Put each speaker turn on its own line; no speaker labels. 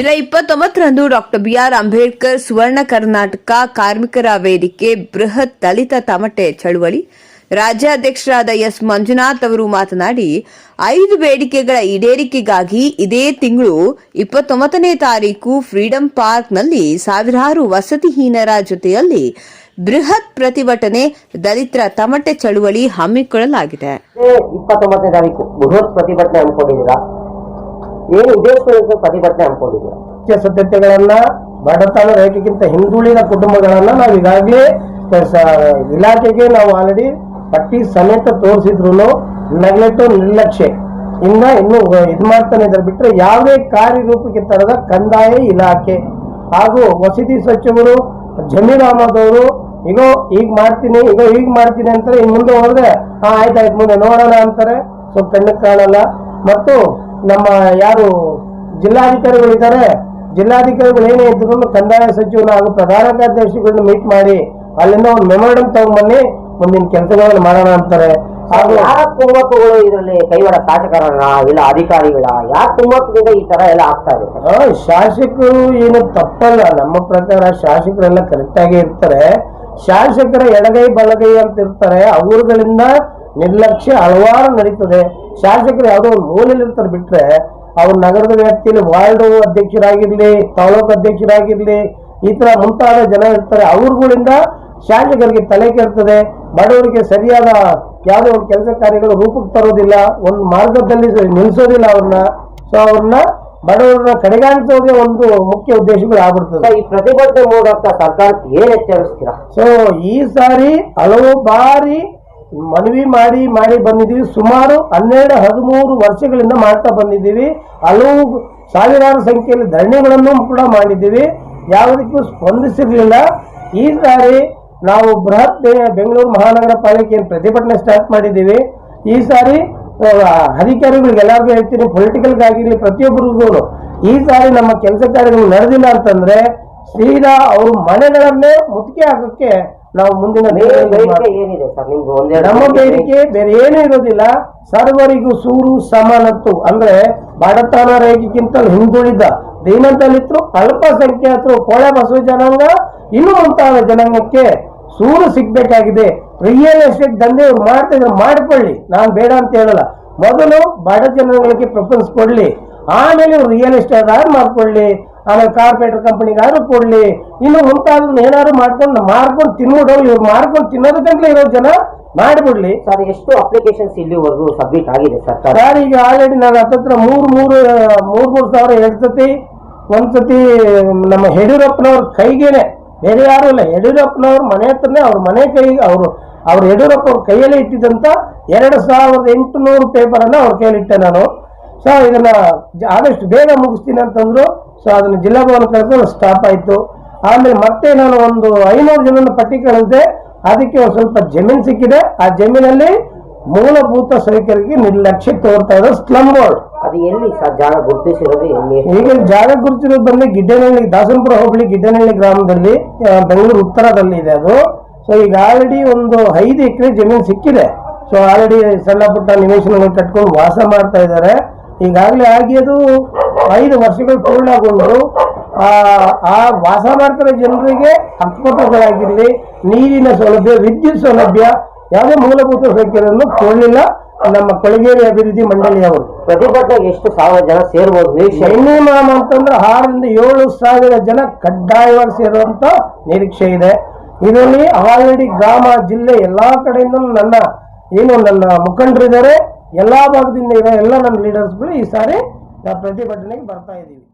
July ಇಪ್ಪತ್ತೊಂಬತ್ತರಂದು doctor B R Ambedkar Suvarna Karnataka ಕಾರ್ಮಿಕರ ವೇದಿಕೆ ಬೃಹತ್ ದಲಿತ ತಮಟೆ ಚಳುವಳಿ. ರಾಜ್ಯಾಧ್ಯಕ್ಷರಾದ ಎಸ್ ಮಂಜುನಾಥ್ ಅವರು ಮಾತನಾಡಿ, ಐದು ಬೇಡಿಕೆಗಳ ಈಡೇರಿಕೆಗಾಗಿ ಇದೇ ತಿಂಗಳು ಇಪ್ಪತ್ತೊಂಬತ್ತನೇ ತಾರೀಕು ಫ್ರೀಡಂ ಪಾರ್ಕ್ನಲ್ಲಿ ಸಾವಿರಾರು ವಸತಿಹೀನರ ಜೊತೆಯಲ್ಲಿ ಬೃಹತ್ ಪ್ರತಿಭಟನೆ, ದಲಿತರ ತಮಟೆ ಚಳುವಳಿ ಹಮ್ಮಿಕೊಳ್ಳಲಾಗಿದೆ.
ಇಪ್ಪತ್ತೊಂಬತ್ತನೇ ತಾರೀಕು ಬೃಹತ್ ಪ್ರತಿಭಟನೆ ಏನು ಉದ್ದೇಶಪೂರ್ವಕ ಪ್ರತಿಭಟನೆ ಮುಖ್ಯ
ಸತ್ಯತೆಗಳನ್ನ ಬಡತನ ರೇಖೆಗಿಂತ ಹಿಂದುಳಿದ ಕುಟುಂಬಗಳನ್ನ ನಾವು ಈಗಾಗಲೇ ಇಲಾಖೆಗೆ ನಾವು ಆಲ್ರೆಡಿ ಪಟ್ಟಿ ಸಮೇತ ತೋರಿಸಿದ್ರು ನೆಗ್ಲೆಕ್ಟು ನಿರ್ಲಕ್ಷ್ಯ. ಇನ್ನ ಇನ್ನು ಇದು ಮಾಡ್ತಾನೆ ಇದ್ದಾರೆ ಬಿಟ್ಟರೆ ಯಾವುದೇ ಕಾರ್ಯರೂಪಕ್ಕೆ ತರದ ಕಂದಾಯ ಇಲಾಖೆ. ಹಾಗೂ ವಸತಿ ಸಚಿವರು ಜಮೀರ್ ಅಹಮದ್ ಅವರು ಈಗ ಈಗ ಮಾಡ್ತೀನಿ ಈಗ ಈಗ ಮಾಡ್ತೀನಿ ಅಂತಾರೆ ಇನ್ನು ಮುಂದೆ ಹೋದ್ರೆ, ಹಾ ಆಯ್ತಾಯ್ತು ಮುಂದೆ ನೋಡೋಣ ಅಂತಾರೆ. ಸೊ, ಕಣ್ಣಿಗೆ ಕಾಣಲ್ಲ. ಮತ್ತು ನಮ್ಮ ಯಾರು ಜಿಲ್ಲಾಧಿಕಾರಿಗಳಿದ್ದಾರೆ ಜಿಲ್ಲಾಧಿಕಾರಿಗಳು ಏನೇ ಇದ್ರು ಕಂದಾಯ ಸಚಿವರು ಹಾಗೂ ಪ್ರಧಾನ ಕಾರ್ಯದರ್ಶಿಗಳನ್ನ ಮೀಟ್ ಮಾಡಿ ಅಲ್ಲಿಂದ ಒಂದು ಮೆಮೋರಂಡಮ್ ತಗೊಂಡ್ಬನ್ನಿ ಮುಂದಿನ ಕೆಲಸಗಳನ್ನು ಮಾಡೋಣ ಅಂತಾರೆ. ಹಾಗೂ
ಯಾರ ಕುಮ್ಮಕ್ಕುಗಳು ಇದರಲ್ಲಿ ಕೈವಾಡ ಶಾಸಕರ ಇಲ್ಲ ಅಧಿಕಾರಿಗಳ ಯಾರ ಕುಮ್ಮಕ್ಕದಿಂದ ಈ ತರ ಎಲ್ಲ ಆಗ್ತಾ ಇದೆ
ಶಾಸಕರು ಏನು ತಪ್ಪಲ್ಲ. ನಮ್ಮ ಪ್ರಕಾರ ಶಾಸಕರೆಲ್ಲ ಕರೆಕ್ಟ್ ಆಗಿ ಇರ್ತಾರೆ. ಶಾಸಕರ ಎಡಗೈ ಬಲಗೈ ಅಂತ ಇರ್ತಾರೆ. ಅವರುಗಳಿಂದ ನಿರ್ಲಕ್ಷ್ಯ ಹಲವಾರು ನಡೀತದೆ. ಶಾಸಕರು ಯಾವುದೋ ಒಂದು ಮೂಲೆಯಲ್ಲಿ ಇರ್ತಾರೆ ಬಿಟ್ರೆ ಅವ್ರ ನಗರದ ವ್ಯಾಪ್ತಿಯಲ್ಲಿ ವಾರ್ಡ್ ಅಧ್ಯಕ್ಷರಾಗಿರ್ಲಿ ತಾಲೂಕು ಅಧ್ಯಕ್ಷರಾಗಿರ್ಲಿ ಈ ತರ ಮುಂತಾದ ಜನ ಇರ್ತಾರೆ. ಅವ್ರಗಳಿಂದ ಶಾಸಕರಿಗೆ ತಲೆ ಕೆರ್ತದೆ ಬಡವರಿಗೆ ಸರಿಯಾದ ಯಾವುದೋ ಒಂದು ಕೆಲಸ ಕಾರ್ಯಗಳು ರೂಪಕ್ಕೆ ತರೋದಿಲ್ಲ. ಒಂದು ಮಾರ್ಗದಲ್ಲಿ ನಿಲ್ಲಿಸೋದಿಲ್ಲ ಅವ್ರನ್ನ. ಸೊ ಅವ್ರನ್ನ ಬಡವರನ್ನ ಕಡೆಗಾಣಿಸೋದೇ ಒಂದು ಮುಖ್ಯ ಉದ್ದೇಶಗಳು ಆಗ್ಬಿಡ್ತದೆ.
ಈ ಪ್ರತಿಭಟನೆ ಮೂಲಕ ಸರ್ಕಾರಕ್ಕೆ ಏನ್ ಎಚ್ಚರಿಸ್ತೀರಾ?
ಸೊ ಈ ಸಾರಿ ಹಲವು ಬಾರಿ ಮನವಿ ಮಾಡಿ ಮಾಡಿ ಬಂದಿದ್ದೀವಿ. ಸುಮಾರು ಹನ್ನೆರಡು ಹದಿಮೂರು ವರ್ಷಗಳಿಂದ ಮಾಡ್ತಾ ಬಂದಿದ್ದೀವಿ. ಹಲವು ಸಾವಿರಾರು ಸಂಖ್ಯೆಯಲ್ಲಿ ಧರಣಿಗಳನ್ನು ಕೂಡ ಮಾಡಿದ್ದೀವಿ. ಯಾವುದಕ್ಕೂ ಸ್ಪಂದಿಸಿರಲಿಲ್ಲ. ಈ ಸಾರಿ ನಾವು ಬೃಹತ್ ಬೆಂಗಳೂರು ಮಹಾನಗರ ಪಾಲಿಕೆ ಪ್ರತಿಭಟನೆ ಸ್ಟಾರ್ಟ್ ಮಾಡಿದ್ದೀವಿ. ಈ ಸಾರಿ ಆ, ಅಧಿಕಾರಿಗಳಿಗೆ ಎಲ್ಲರಿಗೂ ಹೇಳ್ತೀನಿ ಪೊಲಿಟಿಕಲ್ಗಾಗಿರಲಿ ಪ್ರತಿಯೊಬ್ಬರಿಗೂ ಈ ಸಾರಿ ನಮ್ಮ ಕೆಲಸ ಕಾರ್ಯಗಳು ನಡೆದಿಲ್ಲ ಅಂತಂದರೆ ಸೀದಾ ಅವರು ಮನೆಗಳನ್ನೇ ಮುತ್ತಿಗೆ ಹಾಕಕ್ಕೆ ನಾವು ಮುಂದಿನ
ನಿಮ್ಮ ಬೇಡಿಕೆ ಏನಿದೆ ಸರ್? ನಿಮ್ದು ಒಂದೇ
ನಮ್ಮ ಬೇಡಿಕೆ ಬೇರೆ ಏನೂ ಇರೋದಿಲ್ಲ. ಸರ್ವರಿಗೂ ಸೂರು ಸಮಾನತ್ತು ಅಂದ್ರೆ ಬಡತನ ರೇಖೆಗಿಂತ ಹಿಂದುಳಿದ ದೀನದಲಿತರು ಅಲ್ಪಸಂಖ್ಯಾತರು ಕೊಳೆ ಬಸವ ಜನಾಂಗ ಇನ್ನು ಮುಂತಾದ ಜನಾಂಗಕ್ಕೆ ಸೂರು ಸಿಗ್ಬೇಕಾಗಿದೆ. ರಿಯಲ್ ಎಸ್ಟೇಟ್ ದಂಧೆ ಇವ್ರು ಮಾಡ್ತಾ ಇದ್ರೆ ಮಾಡ್ಕೊಳ್ಳಿ. ನಾನು ಬೇಡ ಅಂತ ಹೇಳಲ್ಲ. ಮೊದಲು ಬಡ ಜನಗಳಿಗೆ ಪ್ರಿಫರೆನ್ಸ್ ಕೊಡ್ಲಿ. ಆಮೇಲೆ ಇವ್ರು ರಿಯಲ್ ಎಸ್ಟೇಟ್ ಆದ್ರೆ ಮಾಡ್ಕೊಳ್ಳಿ. ಆಮೇಲೆ ಕಾರ್ಪೊರೇಟರ್ ಕಂಪನಿಗಾದ್ರೂ ಕೊಡ್ಲಿ. ಇನ್ನು ಮುಂತಾದನ್ನ ಏನಾದ್ರು ಮಾಡ್ಕೊಂಡು ಮಾರ್ಕೊಂಡು ತಿನ್ಬಿಡು ಇವ್ರು ಮಾರ್ಕೊಂಡು ತಿನ್ನೋದಕ್ಕಂತಲೇ ಇರೋ ಜನ ಮಾಡಿಬಿಡ್ಲಿ.
ಸರ್ ಎಷ್ಟು ಅಪ್ಲಿಕೇಶನ್ಸ್ ಇಲ್ಲಿವರೆಗೂ ಸಬ್ಮಿಟ್ ಆಗಿದೆ ಸರ್
ಸರ್ ಈಗ ಆಲ್ರೆಡಿ ನಾನು ಹತ್ತತ್ರ ಮೂರು ಮೂರು ಮೂರು ಮೂರು ಸಾವಿರ ಎರಡು ಸತಿ ಒಂದ್ಸತಿ ನಮ್ಮ ಯಡಿಯೂರಪ್ಪನವ್ರ ಕೈಗೇನೆ. ಬೇರೆ ಯಾರು ಇಲ್ಲ ಯಡಿಯೂರಪ್ಪನವ್ರ ಮನೆ ಹತ್ರನೇ ಅವ್ರ ಮನೆ ಕೈ ಅವರು ಅವ್ರ ಯಡಿಯೂರಪ್ಪ ಅವ್ರ ಕೈಯಲ್ಲಿ ಇಟ್ಟಿದ್ದಂತ ಎರಡು ಸಾವಿರದ ಎಂಟುನೂರು ಪೇಪರನ್ನು ಅನ್ನ ಅವ್ರ ಕೈಯಲ್ಲಿ ಇಟ್ಟೆ ನಾನು. ಸೊ ಇದನ್ನ ಆದಷ್ಟು ಬೇಗ ಮುಗಿಸ್ತೀನಿ ಅಂತಂದ್ರು ಸೊ ಅದನ್ನ ಜಿಲ್ಲಾ ಭವನ ಕರೆದು ಸ್ಟಾಪ್ ಆಯ್ತು. ಆಮೇಲೆ ಮತ್ತೆ ನಾನು ಒಂದು ಐನೂರು ಜನ ಪಟ್ಟಿ ಕಳಿಸಿದೆ ಅದಕ್ಕೆ ಒಂದು ಸ್ವಲ್ಪ ಜಮೀನು ಸಿಕ್ಕಿದೆ. ಆ ಜಮೀನಲ್ಲಿ ಮೂಲಭೂತ ಸೌಕರ್ಯಕ್ಕೆ ನಿರ್ಲಕ್ಷ್ಯ ತೋರ್ತಾ ಇದೆ ಸ್ಲಮ್ ಬೋರ್ಡ್
ಅದು ಎಲ್ಲಿ ಜಾಗ ಗುರುತಿಸಿರೋದು
ಈಗ ಜಾಗ ಗುರುತಿರೋದು ಬಂದು ಗಿಡ್ಡನಹಳ್ಳಿ ದಾಸನಪುರ ಹೋಬಳಿ ಗಿಡ್ಡನಹಳ್ಳಿ ಗ್ರಾಮದಲ್ಲಿ ಬೆಂಗಳೂರು ಉತ್ತರದಲ್ಲಿ ಇದೆ ಅದು. ಸೊ ಈಗ ಆಲ್ರೆಡಿ ಒಂದು ಐದು ಎಕರೆ ಜಮೀನು ಸಿಕ್ಕಿದೆ. ಸೊ ಆಲ್ರೆಡಿ ಸಣ್ಣ ಪುಟ್ಟ ನಿವೇಶನಗಳು ಕಟ್ಕೊಂಡು ವಾಸ ಮಾಡ್ತಾ ಇದ್ದಾರೆ. ಈಗಾಗಲೇ ಆಗಿ ಅದು ಐದು ವರ್ಷಗಳು ಪೂರ್ಣಗೊಂಡು ಆ ಆ ವಾಸ ಮಾಡ್ತಿರೋ ಜನರಿಗೆ ಆಸ್ಪತ್ರೆಗಳಾಗಿರಲಿ ನೀರಿನ ಸೌಲಭ್ಯ ವಿದ್ಯುತ್ ಸೌಲಭ್ಯ ಯಾವುದೇ ಮೂಲಭೂತ ಸೌಕರ್ಯವನ್ನು ಕೊಡಲಿಲ್ಲ ನಮ್ಮ ಕೊಳಗೇರಿ ಅಭಿವೃದ್ಧಿ ಮಂಡಳಿಯವರು
ಪ್ರತಿಭಟನೆ ಎಷ್ಟು ಸಾವಿರ ಜನ ಸೇರ್ಬೋದು
ಮಿನಿಮಮ್ ಅಂತಂದ್ರೆ ಆರರಿಂದ ಏಳು ಸಾವಿರ ಜನ ಕಡ್ಡಾಯವಾಗಿ ಸೇರುವಂತ ನಿರೀಕ್ಷೆ ಇದೆ. ಇದರಲ್ಲಿ ಆಲ್ರೆಡಿ ಗ್ರಾಮ ಜಿಲ್ಲೆ ಎಲ್ಲಾ ಕಡೆಯಿಂದ ನನ್ನ ಏನು ನನ್ನ ಮುಖಂಡರಿದ್ದಾರೆ ಎಲ್ಲಾ ಭಾಗದಿಂದ ಇರೋ ಎಲ್ಲ ನನ್ನ ಲೀಡರ್ಸ್ಗಳು ಈ ಸಾರಿ ಪ್ರತಿಭಟನೆಗೆ ಬರ್ತಾ ಇದ್ದೀವಿ